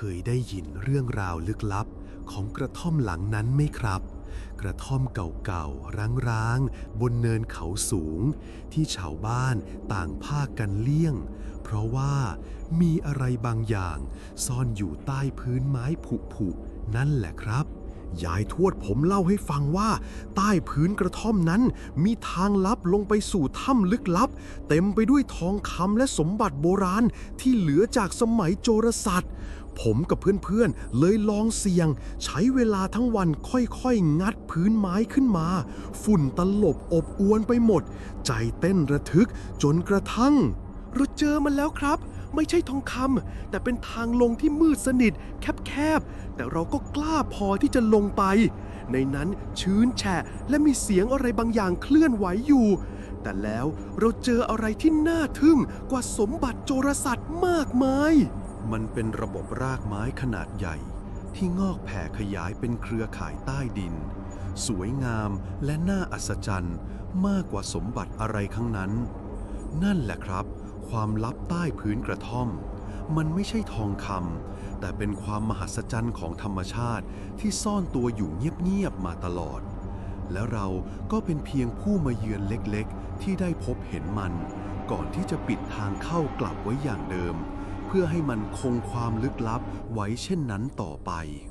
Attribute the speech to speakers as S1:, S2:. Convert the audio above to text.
S1: คยได้ยินเรื่องราวลึกลับของกระท่อมหลังนั้นไหมครับ กระท่อมเก่าๆ ร้างๆ บนเนินเขาสูง ที่ชาวบ้านต่างพากันเลี่ยง เพราะว่ามีอะไรบางอย่าง ซ่อนอยู่ใต้พื้นไม้ผุๆนั่นแหละครับยายทวดผมเล่าให้ฟังว่า ใต้พื้นกระท่อมนั้น มีทางลับลงไปสู่ถ้ำลึกลับ เต็มไปด้วยทองคำและสมบัติโบราณที่เหลือจากสมัยโจรสลัด ผมกับเพื่อนๆ เลยลองเสี่ยง ใช้เวลาทั้งวันค่อยๆ งัดพื้นไม้ขึ้นมา ฝุ่นตลบอบอวนไปหมด ใจเต้นระทึกจนกระทั่ง เราเจอมันแล้วครับ ไม่ใช่ทองคำแต่เป็นทางลงที่มืดสนิท แคบๆ แต่เราก็กล้าพอที่จะลงไป ในนั้นชื้นแฉะและมีเสียงอะไรบางอย่างเคลื่อนไหวอยู่ แต่แล้วเราเจออะไรที่น่าทึ่งกว่าสมบัติโจรสลัดมากมาย มันเป็นระบบรากไม้ขนาดใหญ่ที่งอกแผ่ขยายเป็นเครือข่ายใต้ดิน สวยงามและน่าอัศจรรย์มากกว่าสมบัติอะไรข้างนั้น นั่นแหละครับ ความลับใต้พื้นกระท่อม มันไม่ใช่ทองคำแต่เป็นความมหัศจรรย์ของธรรมชาติที่ซ่อนตัวอยู่เงียบๆมาตลอด และเราก็เป็นเพียงผู้มาเยือนเล็กๆ ที่ได้พบเห็นมัน ก่อนที่จะปิดทางเข้ากลับไว้อย่างเดิม เพื่อให้มันคงความลึกลับไว้เช่นนั้นต่อไป